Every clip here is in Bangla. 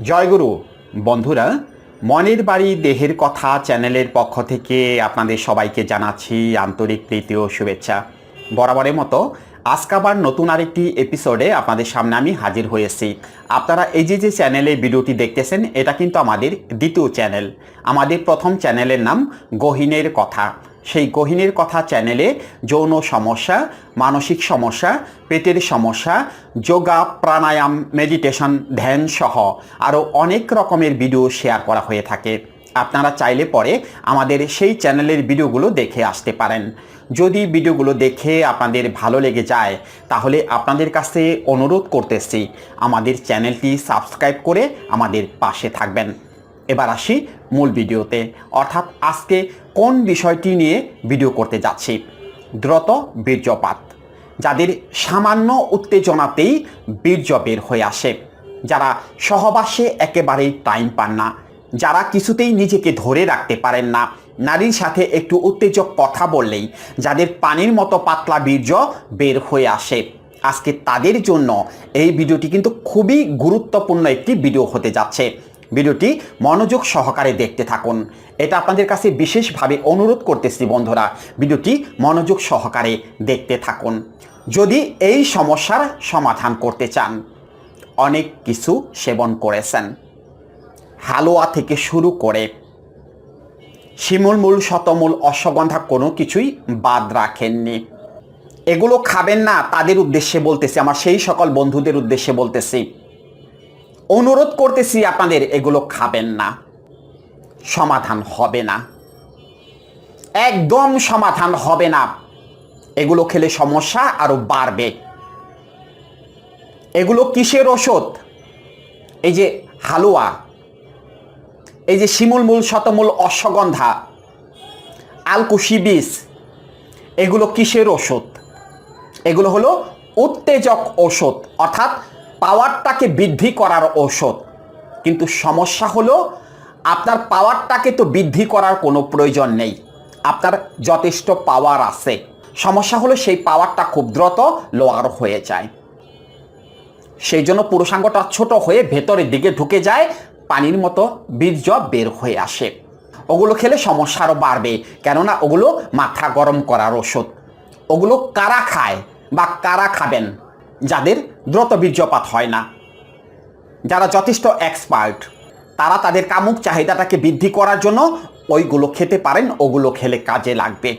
জয়গুরু বন্ধুরা, মনের বাড়ি দেহের কথা চ্যানেলের পক্ষ থেকে আপনাদের সবাইকে জানাচ্ছি আন্তরিক প্রীতি ও শুভেচ্ছা। বরাবরের মতো আজকে আবার নতুন আরেকটি এপিসোডে আপনাদের সামনে আমি হাজির হয়েছি আপনারা এই যে যে চ্যানেলে ভিডিওটি দেখতেছেন, এটা কিন্তু আমাদের দ্বিতীয় চ্যানেল আমাদের প্রথম চ্যানেলের নাম গহিনের কথা। সেই গহিনের কথা চ্যানেলে যৌন সমস্যা, মানসিক সমস্যা, পেটের সমস্যা, যোগা, প্রাণায়াম, মেডিটেশন, ধ্যান সহ আরও অনেক রকমের ভিডিও শেয়ার করা হয়ে থাকে। আপনারা চাইলে পরে আমাদের সেই চ্যানেলের ভিডিওগুলো দেখে আসতে পারেন। যদি ভিডিওগুলো দেখে আপনাদের ভালো লেগে যায়, তাহলে আপনাদের কাছে অনুরোধ করতেছি, আমাদের চ্যানেলটি সাবস্ক্রাইব করে আমাদের পাশে থাকবেন। এবার আসি মূল ভিডিওতে। অর্থাৎ আজকে কোন বিষয়টি নিয়ে ভিডিও করতে যাচ্ছি? দ্রুত বীর্যপাত। যাদের সামান্য উত্তেজনাতেই বীর্য বের হয়ে আসে। যারা সহবাসে একেবারেই টাইম পান না। যারা কিছুতেই নিজেকে ধরে রাখতে পারেন না। নারীর সাথে একটু উত্তেজক কথা বললেই যাদের পানির মতো পাতলা বীর্য বের হয়ে আসে। আজকে তাদের জন্য এই ভিডিওটি কিন্তু খুবই গুরুত্বপূর্ণ একটি ভিডিও হতে যাচ্ছে। ভিডিওটি মনোযোগ সহকারে দেখতে থাকুন। এটা আপনাদের কাছে বিশেষভাবে অনুরোধ করতেছি বন্ধুরা, ভিডিওটি মনোযোগ সহকারে দেখতে থাকুন। যদি এই সমস্যার সমাধান করতে চান, অনেক কিছু সেবন করেছেন। হালুয়া থেকে শুরু করে শিমুলমূল শতমূল, অশ্বগন্ধা কোনো কিছুই বাদ রাখেননি। এগুলো খাবেন না, তাদের উদ্দেশ্যে বলতেছি, আমার সেই সকল বন্ধুদের উদ্দেশ্যে বলতেছি। অনুরোধ করতেছি আপনাদের, এগুলো খাবেন না। সমাধান হবে না। একদম সমাধান হবে না। এগুলো খেলে সমস্যা আরও বাড়বে। এগুলো কিসের ওষুধ? এই যে হালুয়া, এই যে শিমুল মূল শতমূল, অশ্বগন্ধা, আলকুশি বীজ, এগুলো কিসের ওষুধ? এগুলো হলো উত্তেজক ওষুধ, অর্থাৎ পাওয়ারটাকে বৃদ্ধি করার ঔষধ। কিন্তু সমস্যা হলো, আপনার পাওয়ারটাকে তো বৃদ্ধি করার কোনো প্রয়োজন নেই। আপনার যথেষ্ট পাওয়ার আছে। সমস্যা হলো, সেই পাওয়ারটা খুব দ্রুত লোয়ার হয়ে যায়। সেই জন্য পুরুষাঙ্গটা ছোট হয়ে ভেতরের দিকে ঢুকে যায়, পানির মতো বীর্য বের হয়ে আসে। ওগুলো খেলে সমস্যা আরও বাড়বে, কেননা ওগুলো মাথা গরম করার ওষুধ ওগুলো কারা খায় বা কারা খাবেন? যাদের দ্রুত বীর্যপাত হয় না। যারা যথেষ্ট এক্সপার্ট তারা তাদের কামুক চাহিদাটাকে বৃদ্ধি করার জন্য ওইগুলো খেতে পারেন, ওগুলো খেলে কাজে লাগবে।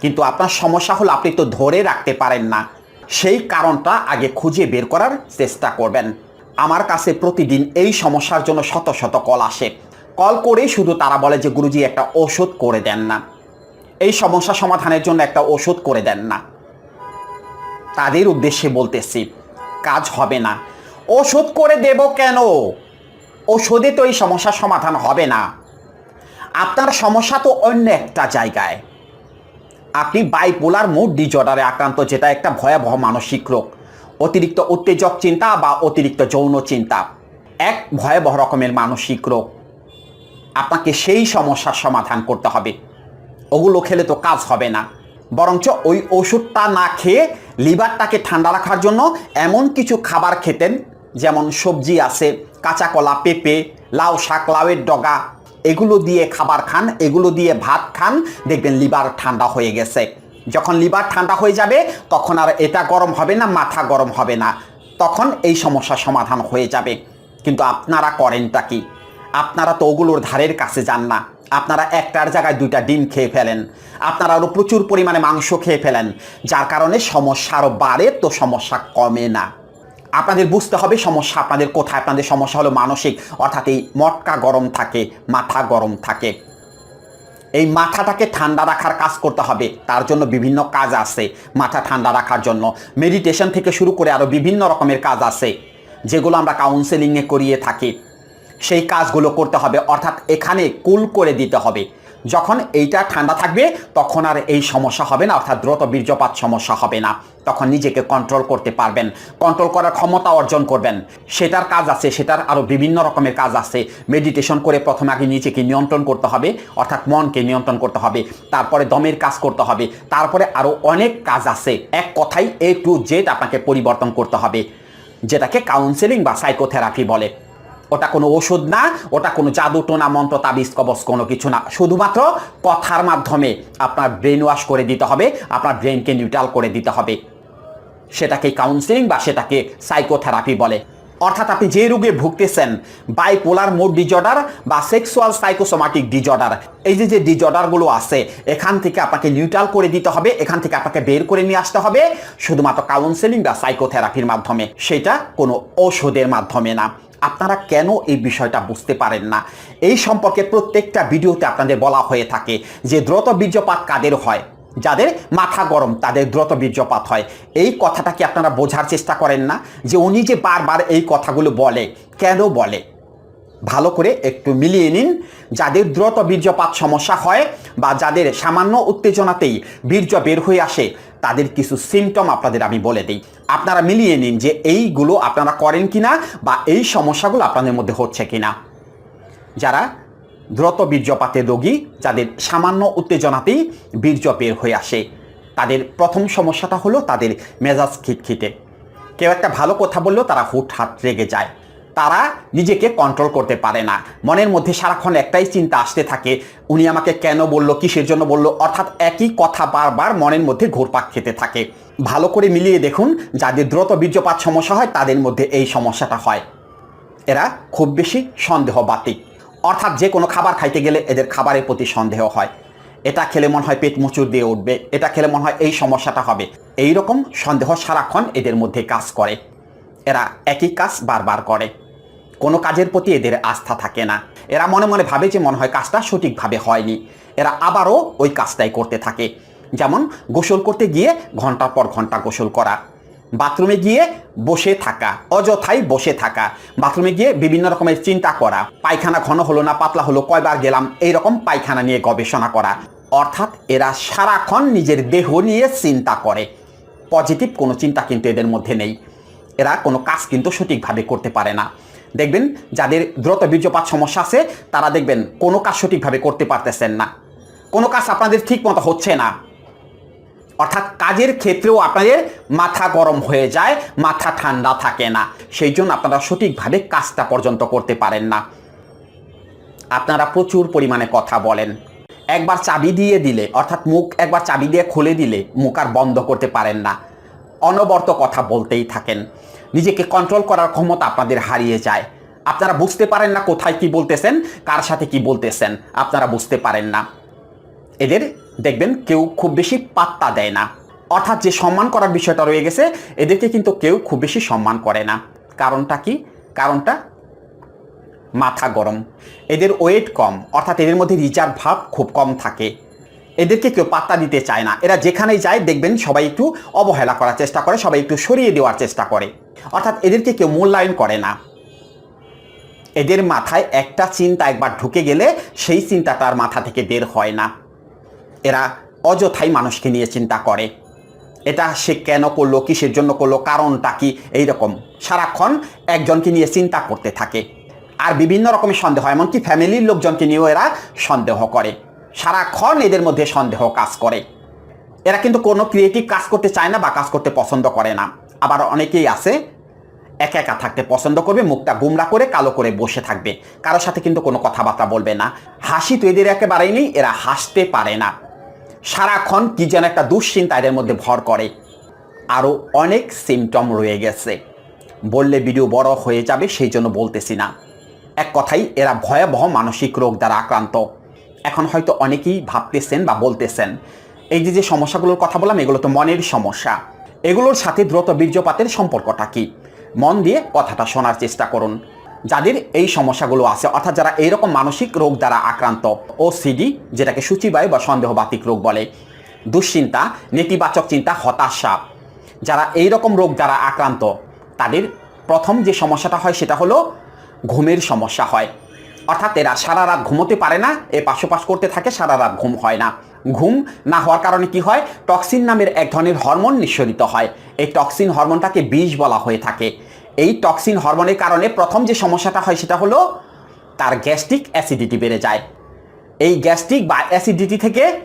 কিন্তু আপনার সমস্যা হলো আপনি তো ধরে রাখতে পারেন না। সেই কারণটা আগে খুঁজে বের করার চেষ্টা করবেন। আমার কাছে প্রতিদিন এই সমস্যার জন্য শত শত কল আসে। কল করেই শুধু তারা বলে যে, গুরুজি, একটা ওষুধ করে দেন না। এই সমস্যা সমাধানের জন্য একটা ওষুধ করে দেন না। তাদের উদ্দেশ্যে বলতেছি, কাজ হবে না। ওষুধ করে দেব কেন? ওষুধে তো এই সমস্যার সমাধান হবে না। আপনার সমস্যা তো অন্য একটা জায়গায়। আপনি বাইপোলার মুড ডিজর্ডারে আক্রান্ত, যেটা একটা ভয়াবহ মানসিক রোগ। অতিরিক্ত উত্তেজক চিন্তা বা অতিরিক্ত যৌন চিন্তা। এক ভয়াবহ রকমের মানসিক রোগ। আপনাকে সেই সমস্যার সমাধান করতে হবে। ওগুলো খেলে তো কাজ হবে না। বরঞ্চ ওই ওষুধটা না খেয়ে লিভারটাকে ঠান্ডা রাখার জন্য এমন কিছু খাবার খেতেন, যেমন সবজি আছে কাঁচা কলা পেঁপে, লাউ শাক, লাউয়ের ডগা, এগুলো দিয়ে খাবার খান, এগুলো দিয়ে ভাত খান, দেখবেন লিভার ঠান্ডা হয়ে গেছে। যখন লিভার ঠান্ডা হয়ে যাবে, তখন আর এটা গরম হবে না, মাথা গরম হবে না। তখন এই সমস্যার সমাধান হয়ে যাবে। কিন্তু আপনারা করেনটা কি? আপনারা তো ওগুলোর ধারের কাছে যান না। আপনারা একটার জায়গায় দুইটা ডিম খেয়ে ফেলেন। আপনারা আরও প্রচুর পরিমাণে মাংস খেয়ে ফেলেন। যার কারণে সমস্যা আরও বাড়ে, তো সমস্যা কমে না। আপনাদের বুঝতে হবে সমস্যা আপনাদের কোথায়। আপনাদের সমস্যা হলো মানসিক। অর্থাৎ এই মটকা গরম থাকে, মাথা গরম থাকে। এই মাথাটাকে ঠান্ডা রাখার কাজ করতে হবে। তার জন্য বিভিন্ন কাজ আছে মাথা ঠান্ডা রাখার জন্য। মেডিটেশন থেকে শুরু করে আরও বিভিন্ন রকমের কাজ আছে, যেগুলো আমরা কাউন্সেলিংয়ে করিয়ে থাকি। সেই কাজগুলো করতে হবে, অর্থাৎ এখানে কুল করে দিতে হবে। যখন এইটা ঠান্ডা থাকবে, তখন আর এই সমস্যা হবে না, অর্থাৎ দ্রুত বীর্যপাত সমস্যা হবে না। তখন নিজেকে কন্ট্রোল করতে পারবেন কন্ট্রোল করার ক্ষমতা অর্জন করবেন। সেটার কাজ আছে, সেটার আরও বিভিন্ন রকমের কাজ আছে। মেডিটেশন করে প্রথমে আগে নিজেকে নিয়ন্ত্রণ করতে হবে, অর্থাৎ মনকে নিয়ন্ত্রণ করতে হবে। তারপরে দমের কাজ করতে হবে। তারপরে আরও অনেক কাজ আছে। এক কথাই এ টু জেড আপনাকে পরিবর্তন করতে হবে, যেটাকে কাউন্সেলিং বা সাইকোথেরাপি বলে। ওটা কোনো ওষুধ না, ওটা কোনো জাদু টোনা মন্ত্র, তাবিজ, কবচ, কোনো কিছু না। শুধুমাত্র কথার মাধ্যমে আপনার ব্রেন ওয়াশ করে দিতে হবে, আপনার ব্রেনকে নিউট্রাল করে দিতে হবে। সেটাকে কাউন্সিলিং বা সেটাকে সাইকোথেরাপি বলে। অর্থাৎ আপনি যে রোগে ভুগতেছেন বাইপোলার মোড ডিজর্ডার বা সেক্সুয়াল সাইকোসোমাটিক ডিজর্ডার এই যে যে ডিজর্ডারগুলো আছে, এখান থেকে আপনাকে নিউট্রাল করে দিতে হবে, এখান থেকে আপনাকে বের করে নিয়ে আসতে হবে, শুধুমাত্র কাউন্সেলিং বা সাইকোথেরাপির মাধ্যমে। সেটা কোনো ঔষধের মাধ্যমে না। আপনারা কেন এই বিষয়টা বুঝতে পারেন না? এই সম্পর্কে প্রত্যেকটা ভিডিওতে আপনাদের বলা হয়ে থাকে যে দ্রুত বীর্যপাত কাদের হয়? যাদের মাথা গরম, তাদের দ্রুত বীর্যপাত হয়। এই কথাটা কি আপনারা বোঝার চেষ্টা করেন না? যে উনি যে বারবার এই কথাগুলো বলে, কেন বলে? ভালো করে একটু মিলিয়ে নিন। যাদের দ্রুত বীর্যপাত সমস্যা হয় বা যাদের সামান্য উত্তেজনাতেই বীর্য বের হয়ে আসে, তাদের কিছু সিমটম আপনাদের আমি বলে দিই। আপনারা মিলিয়ে নিন যে এইগুলো আপনারা করেন কিনা বা এই সমস্যাগুলো আপনাদের মধ্যে হচ্ছে কিনা। যারা দ্রুত বীর্যপাতের রোগী, যাদের সামান্য উত্তেজনাতেই বীর্য বের হয়ে আসে, তাদের প্রথম সমস্যাটা হলো তাদের মেজাজ খিটখিটে। কেউ একটা ভালো কথা বললেও তারা হুট হাত রেগে যায়। তারা নিজেকে কন্ট্রোল করতে পারে না। মনের মধ্যে সারাক্ষণ একটাই চিন্তা আসতে থাকে, উনি আমাকে কেন বলল, কিসের জন্য বলল, অর্থাৎ একই কথা বারবার মনের মধ্যে ঘুরপাক খেতে থাকে। ভালো করে মিলিয়ে দেখুন, যাদের দ্রুত বীর্যপাত সমস্যা হয়, তাদের মধ্যে এই সমস্যাটা হয়। এরা খুব বেশি সন্দেহ সন্দেহবাতিক অর্থাৎ যে কোনো খাবার খাইতে গেলে এদের খাবারের প্রতি সন্দেহ হয়। এটা খেলে মনে হয় পেট মুচুর দিয়ে উঠবে, এটা খেলে মনে হয় এই সমস্যাটা হবে। এই রকম সন্দেহ সারাক্ষণ এদের মধ্যে কাজ করে। এরা একই কাজ বারবার করে। কোনো কাজের প্রতি এদের আস্থা থাকে না। এরা মনে মনে ভাবে যে মনে হয় কাজটা সঠিকভাবে হয়নি। এরা আবারও ওই কাজটাই করতে থাকে। যেমন গোসল করতে গিয়ে ঘণ্টার পর ঘণ্টা গোসল করা। বাথরুমে গিয়ে বসে থাকা, অযথাই বসে থাকা। বাথরুমে গিয়ে বিভিন্ন রকমের চিন্তা করা। পায়খানা ঘন হলো না পাতলা হলো কয়বার গেলাম এই রকম পায়খানা নিয়ে গবেষণা করা। অর্থাৎ এরা সারাক্ষণ নিজের দেহ নিয়ে চিন্তা করে। পজিটিভ কোনো চিন্তা কিন্তু এদের মধ্যে নেই। এরা কোনো কাজ কিন্তু সঠিকভাবে করতে পারে না। দেখবেন যাদের দ্রুত বীর্যপাত সমস্যা আছে, তারা দেখবেন কোনো কাজ সঠিকভাবে করতে পারতেছেন না। কোনো কাজ আপনাদের ঠিক মতো হচ্ছে না। অর্থাৎ কাজের ক্ষেত্রেও আপনাদের মাথা গরম হয়ে যায়, মাথা ঠান্ডা থাকে না। সেই জন্য আপনারা সঠিকভাবে কাজটা পর্যন্ত করতে পারেন না। আপনারা প্রচুর পরিমাণে কথা বলেন। একবার চাবি দিয়ে দিলে, অর্থাৎ মুখ একবার চাবি দিয়ে খুলে দিলে, মুখ আর বন্ধ করতে পারেন না। অনবর্ত কথা বলতেই থাকেন। নিজেকে কন্ট্রোল করার ক্ষমতা আপনাদের হারিয়ে যায়। আপনারা বুঝতে পারেন না কোথায় কি বলতেছেন, কার সাথে কি বলতেছেন, আপনারা বুঝতে পারেন না। এদের দেখবেন কেউ খুব বেশি পাত্তা দেয় না। অর্থাৎ যে সম্মান করার বিষয়টা রয়ে গেছে, এদেরকে কিন্তু কেউ খুব বেশি সম্মান করে না। কারণটা কি? কারণটা মাথা গরম। এদের ওয়েট কম, অর্থাৎ এদের মধ্যে রিচার্ভ ভাব খুব কম থাকে। এদেরকে কেউ পাত্তা দিতে চায় না। এরা যেখানেই যায়, দেখবেন সবাই একটু অবহেলা করার চেষ্টা করে, সবাই একটু সরিয়ে দেওয়ার চেষ্টা করে। অর্থাৎ এদেরকে কেউ মূল্যায়ন করে না। এদের মাথায় একটা চিন্তা একবার ঢুকে গেলে সেই চিন্তা তার মাথা থেকে বের হয় না। এরা অযথাই মানুষকে নিয়ে চিন্তা করে। এটা সে কেন করল, কিসের জন্য করল, কারণটা কি, এইরকম। সারাক্ষণ একজনকে নিয়ে চিন্তা করতে থাকে। আর বিভিন্ন রকমের সন্দেহ এমনকি ফ্যামিলির লোকজনকে নিয়েও এরা সন্দেহ করে। সারাক্ষণ এদের মধ্যে সন্দেহ কাজ করে। এরা কিন্তু কোনো ক্রিয়েটিভ কাজ করতে চায় না বা কাজ করতে পছন্দ করে না। আবার অনেকেই আছে, একা একা থাকতে পছন্দ করবে, মুখটা গুমরা করে কালো করে বসে থাকবে। কারোর সাথে কিন্তু কোনো কথাবার্তা বলবে না। হাসি তো এদের একেবারেই নেই, এরা হাসতে পারে না। সারাক্ষণ কি যেন একটা দুশ্চিন্তা এদের মধ্যে ভর করে। আরও অনেক সিমটম রয়ে গেছে। বললে ভিডিও বড় হয়ে যাবে, সেই জন্য বলতেছি না। এক কথাই এরা ভয়াবহ মানসিক রোগ দ্বারা আক্রান্ত। এখন হয়তো অনেকেই ভাবতেছেন বা বলতেছেন, এই যে যে সমস্যাগুলোর কথা বললাম, এগুলো তো মনের সমস্যা। এগুলোর সাথে দ্রুত বীর্যপাতের সম্পর্কটা কি? মন দিয়ে কথাটা শোনার চেষ্টা করুন। যাদের এই সমস্যাগুলো আছে, অর্থাৎ যারা এইরকম মানসিক রোগ দ্বারা আক্রান্ত ও সিডি যেটাকে সূচিবায়ু বা সন্দেহবাতিক রোগ বলে। দুশ্চিন্তা, নেতিবাচক চিন্তা, হতাশা। যারা এই রকম রোগ দ্বারা আক্রান্ত, তাদের প্রথম যে সমস্যাটা হয়, সেটা হলো ঘুমের সমস্যা হয়। অর্থাৎ এরা সারা রাত ঘুমোতে পারে না, এ পাশোপাশ করতে থাকে, সারা রাত ঘুম হয় না। ঘুম না হওয়ার কারণে কি হয়? টক্সিন নামের এক ধরনের হরমোন নিঃসরিত হয়। এই টক্সিন হরমোনটাকে বিষ বলা হয়ে থাকে। এই টক্সিন হরমোনের কারণে প্রথম যে সমস্যাটা হয় সেটা হলো তার গ্যাস্ট্রিক অ্যাসিডিটি বেড়ে যায়। এই গ্যাস্ট্রিক বা অ্যাসিডিটি থেকে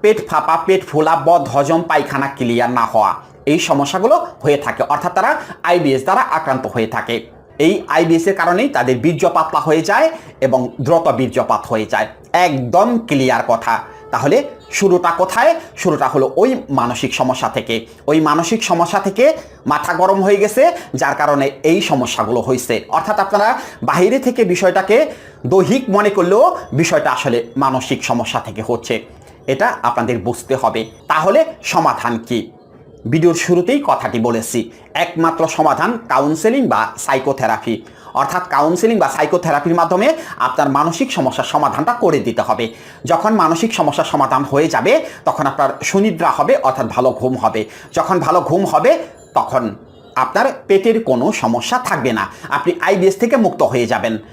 পেট ফাঁপা, পেট ফোলা, বদ, হজম, পায়খানা ক্লিয়ার না হওয়া এই সমস্যাগুলো হয়ে থাকে। অর্থাৎ তারা আইবিএস দ্বারা আক্রান্ত হয়ে থাকে। এই আইবিএসের কারণেই তাদের বীর্যপাত হয়ে যায় এবং দ্রুত বীর্যপাত হয়ে যায়। একদম ক্লিয়ার কথা। তাহলে শুরুটা কোথায়? শুরুটা হলো ওই মানসিক সমস্যা থেকে। ওই মানসিক সমস্যা থেকে মাথা গরম হয়ে গেছে, যার কারণে এই সমস্যাগুলো হয়েছে অর্থাৎ আপনারা বাহিরে থেকে বিষয়টাকে দৈহিক মনে করলেও বিষয়টা আসলে মানসিক সমস্যা থেকে হচ্ছে। এটা আপনাদের বুঝতে হবে। তাহলে সমাধান কি? ভিডিওর শুরুতেই কথাটি বলেছি, একমাত্র সমাধান কাউন্সেলিং বা সাইকোথেরাপি অর্থাৎ কাউন্সেলিং বা সাইকোথেরাপির মাধ্যমে আপনার মানসিক সমস্যার সমাধানটা করে দিতে হবে। যখন মানসিক সমস্যার সমাধান হয়ে যাবে, তখন আপনার সুনিদ্রা হবে, অর্থাৎ ভালো ঘুম হবে। যখন ভালো ঘুম হবে, তখন আপনার পেটের কোনো সমস্যা থাকবে না। আপনি আইবিএস থেকে মুক্ত হয়ে যাবেন।